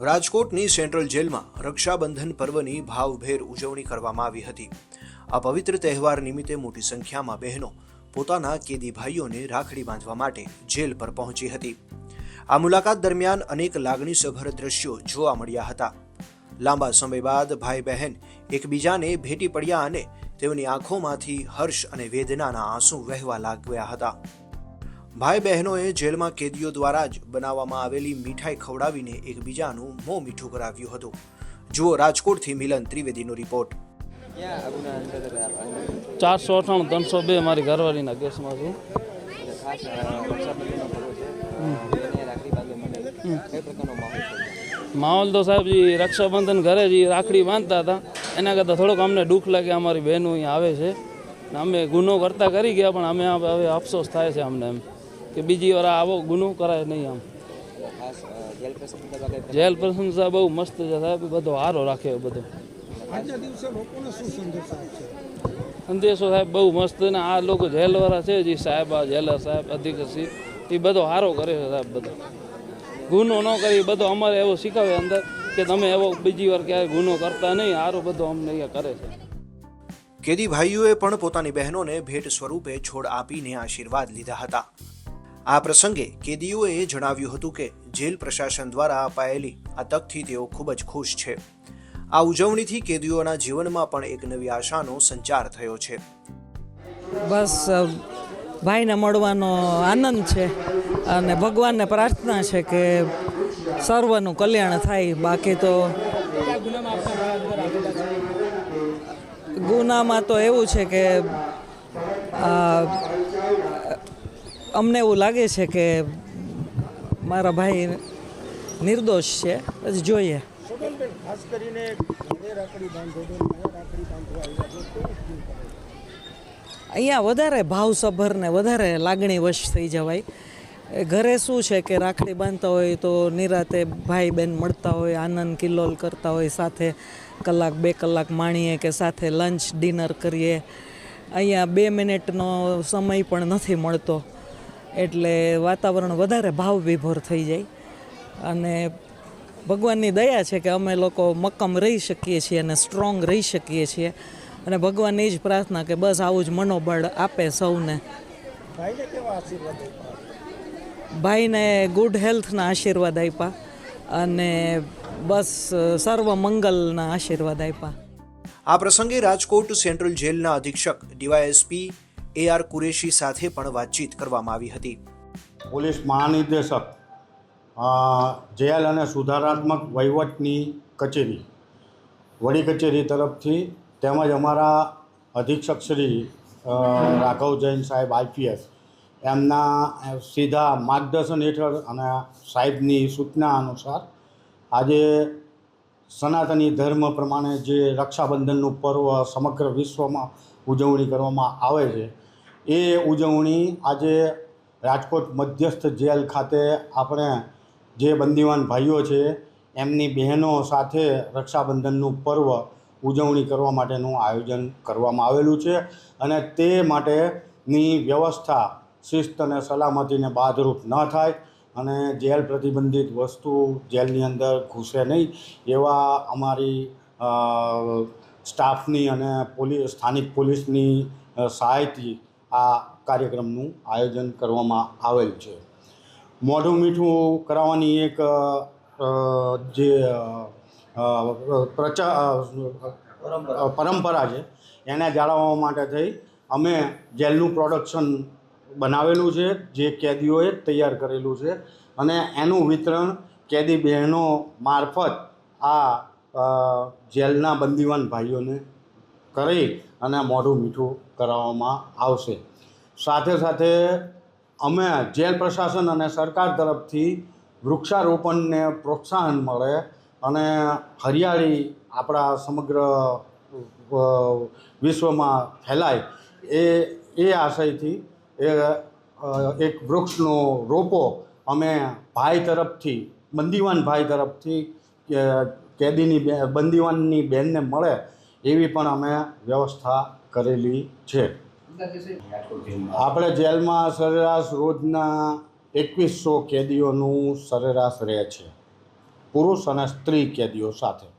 રાજકોટની સેન્ટ્રલ જેલમાં રક્ષાબંધન પર્વની ભાવભેર ઉજવણી કરવામાં આવી હતી. આ પવિત્ર તહેવાર નિમિત્તે મોટી સંખ્યામાં બહેનો પોતાના કેદી ભાઈઓને રાખડી બાંધવા માટે જેલ પર પહોંચી હતી. આ મુલાકાત દરમિયાન અનેક લાગણીસભર દ્રશ્યો જોવા મળ્યા હતા. લાંબા સમય બાદ ભાઈ બહેન એકબીજાને ભેટી પડ્યા અને તેઓની આંખોમાંથી હર્ષ અને વેદનાના આંસુ વહેવા લાગ્યા હતા. ભાઈ બહેનોએ જેલમાં કેદીઓ દ્વારા જ બનાવવામાં આવેલી મીઠાઈ ખવડાવીને એકબીજાનું મોં મીઠું કરાવ્યું હતું. જુઓ રાજકોટથી મિલન ત્રિવેદીનો રિપોર્ટ. ચારસો અઠાણું, ત્રણસો બે મારી ઘરવાળીના કેસમાં છું. માહોલ તો સાહેબ જી, રક્ષાબંધન ઘરે જ રાખડી બાંધતા હતા. એના કરતાં થોડોક અમને દુઃખ લાગે, અમારી બહેનો અહીંયા આવે છે. અમે ગુનો કરતા કરી ગયા, પણ અમે હવે અફસોસ થાય છે અમને એમ. કે બીજી વાર આવો ગુનો કરાય નહીં આમ. જેલ પ્રશંસા બહુ મસ્ત છે સાહેબ બધો હારો રાખે બધો. આજના દિવસે લોકોને શું સંદેશ સાહેબ બહુ મસ્ત ને આ લોકો જેલવાળા છે જે સાહેબ આ જેલર સાહેબ અધિક્ષક એ બધો હારો કરે છે સાહેબ બધો. ગુનો ન કરી બધો અમારે એવો શીખવે અંદર કે તમે એવો બીજી વાર ક્યારે ગુનો કરતા નહીં હારો બધો અમને અહીંયા કરે છે. કેદી ભાઈઓએ પણ પોતાની બહેનોને ભેટ સ્વરૂપે છોડ આપીને આશીર્વાદ લીધા હતા. આ પ્રસંગે કેદીઓએ જણાવ્યું હતું કે જેલ પ્રશાસન દ્વારા અપાયેલી આ તકથી તેઓ ખૂબ જ ખુશ છે. આ ઉજવણીથી કેદીઓના જીવનમાં પણ એક નવી આશાનો સંચાર થયો છે. બસ ભાઈને મળવાનો આનંદ છે અને ભગવાનને પ્રાર્થના છે કે સર્વનું કલ્યાણ થાય. બાકી તો ગુનામાં તો એવું છે કે અમને એવું લાગે છે કે મારા ભાઈ નિર્દોષ છે. પછી જોઈએ. ખાસ કરીને? અહીંયા વધારે ભાવસભર ને વધારે લાગણીવશ થઈ જવાય. ઘરે શું છે કે રાખડી બાંધતા હોય તો નિરાતે ભાઈ બહેન મળતા હોય આનંદ કિલ્લોલ કરતા હોય સાથે કલાક બે કલાક માણીએ કે સાથે લંચ ડિનર કરીએ. અહીંયા બે મિનિટનો સમય પણ નથી મળતો. એટલે વાતાવરણ વધારે ભાવ વિભોર થઈ જાય. અને ભગવાનની દયા છે કે અમે લોકો મક્કમ રહી શકીએ છીએ અને સ્ટ્રોંગ રહી શકીએ છીએ. અને ભગવાનની જ પ્રાર્થના કે બસ આવું જ મનોબળ આપે સૌને. ભાઈને કેવા આશીર્વાદ આપ્યા? ભાઈને ગુડ હેલ્થના આશીર્વાદ આપ્યા અને બસ સર્વ મંગલના આશીર્વાદ આપ્યા. આ પ્રસંગે રાજકોટ સેન્ટ્રલ જેલના અધિક્ષક ડીવાયએસપી એ આર કુરેશી સાથે પણ વાતચીત કરવામાં આવી હતી. પોલીસ મહાનિર્દેશક જેલ અને સુધારાત્મક વહીવટની કચેરી, વડી કચેરી તરફથી તેમજ અમારા અધિક્ષક શ્રી રાઘવ જૈન સાહેબ આઈપીએસ, એમના સીધા માર્ગદર્શન હેઠળ અને સાહેબની સૂચના અનુસાર આજે સનાતની ધર્મ પ્રમાણે જે રક્ષાબંધનનું પર્વ સમગ્ર વિશ્વમાં ઉજવણી કરવામાં આવે છે એ ઉજવણી આજે રાજકોટ મધ્યસ્થ જેલ ખાતે આપણે જે બંદીવાન ભાઈઓ છે, એમની બહેનો સાથે રક્ષાબંધનનું પર્વ ઉજવણી કરવા માટેનું આયોજન કરવામાં આવેલું છે અને તે માટેની વ્યવસ્થા શિસ્ત અને સલામતીને બાધરૂપ ન થાય અને જેલ પ્રતિબંધિત વસ્તુ જેલની અંદર ઘૂસે નહીં એવા અમારી સ્ટાફની અને પોલીસ સ્થાનિક પોલીસની સહાયથી આ કાર્યક્રમનું આયોજન કરવામાં આવેલ છે. મોઢું મીઠું કરાવવાની એક જે પ્રચા પરંપરા છે, એને જાળવવા માટે થઈ અમે જેલનું પ્રોડક્શન બનાવેલું છે, જે કેદીઓએ તૈયાર કરેલું છે અને એનું વિતરણ કેદી બહેનો મારફત આ જેલના બંદીવાન ભાઈઓને કરી અને મોઢું મીઠું કરાવવામાં આવશે. સાથે સાથે અમે જેલ પ્રશાસન અને સરકાર તરફથી વૃક્ષારોપણને પ્રોત્સાહન મળે અને હરિયાળી આપણા સમગ્ર વિશ્વમાં ફેલાય એ એ આશયથી એ એક વૃક્ષનો રોપો અમે ભાઈ તરફથી, બંદીવાન ભાઈ તરફથી કેદીની બંદીવાનની બેનને મળે એવી પણ અમે વ્યવસ્થા કરેલી છે. આપણે જેલમાં સરેરાશ રોજના એકવીસો કેદીઓનું સરેરાશ રહે છે. પુરુષ અને સ્ત્રી કેદીઓ સાથે.